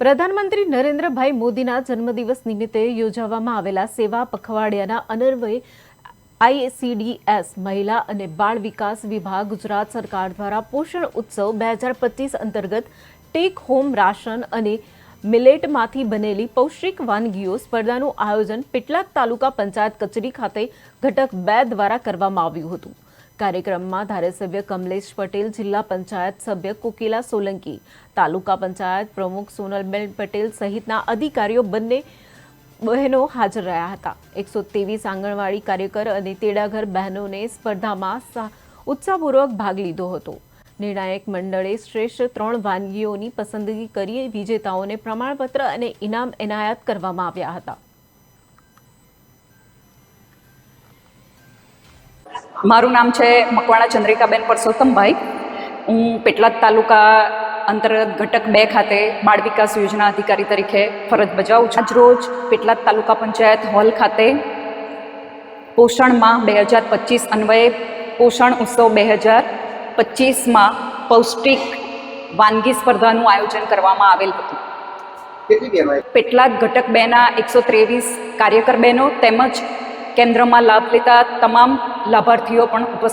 પ્રધાનમંત્રી નરેન્દ્રભાઈ મોદીના જન્મદિવસ નિમિત્તે યોજવામાં આવેલા સેવા પખવાડિયાના અનર્વય આઈસીડીએસ મહિલા અને બાળ વિકાસ વિભાગ ગુજરાત સરકાર દ્વારા પોષણ ઉત્સવ બે હજાર પચીસ અંતર્ગત ટેક હોમ રાશન અને મિલેટમાંથી બનેલી પૌષ્ટિક વાનગીઓ સ્પર્ધાનું આયોજન પેટલાદ તાલુકા પંચાયત કચેરી ખાતે ઘટક બે દ્વારા કરવામાં આવ્યું હતું. કાર્યક્રમમાં ધારાસભ્ય કમલેશ પટેલ, જિલ્લા પંચાયત સભ્ય કોકિલા સોલંકી, તાલુકા પંચાયત પ્રમુખ સોનલબેન પટેલ સહિતના અધિકારીઓ બંને બહેનો હાજર રહ્યા હતા. એકસો ત્રેવીસ આંગણવાડી કાર્યકર અને તેડાઘર બહેનોને સ્પર્ધામાં ઉત્સાહપૂર્વક ભાગ લીધો હતો. નિર્ણાયક મંડળે શ્રેષ્ઠ ત્રણ વાનગીઓની પસંદગી કરી વિજેતાઓને પ્રમાણપત્ર અને ઇનામ એનાયત કરવામાં આવ્યા હતા. મારું નામ છે મકવાણા ચંદ્રિકાબેન પરસોત્તમભાઈ. હું પેટલાદ તાલુકા અંતર્ગત ઘટક બે ખાતે બાળ વિકાસ યોજના અધિકારી તરીકે ફરજ બજાવું છું. આજરોજ પેટલાદ તાલુકા પંચાયત હોલ ખાતે પોષણમાં બે હજાર પચીસ અન્વયે પોષણ ઉત્સવ બે હજાર પચીસમાં પૌષ્ટિક વાનગી સ્પર્ધાનું આયોજન કરવામાં આવેલ હતું. પેટલાદ ઘટક બેના એકસો ત્રેવીસ કાર્યકર બહેનો તેમજ કેન્દ્રમાં લાભ લેતા તમામ લાભાર્થીઓ પણ ઉપસ્થિત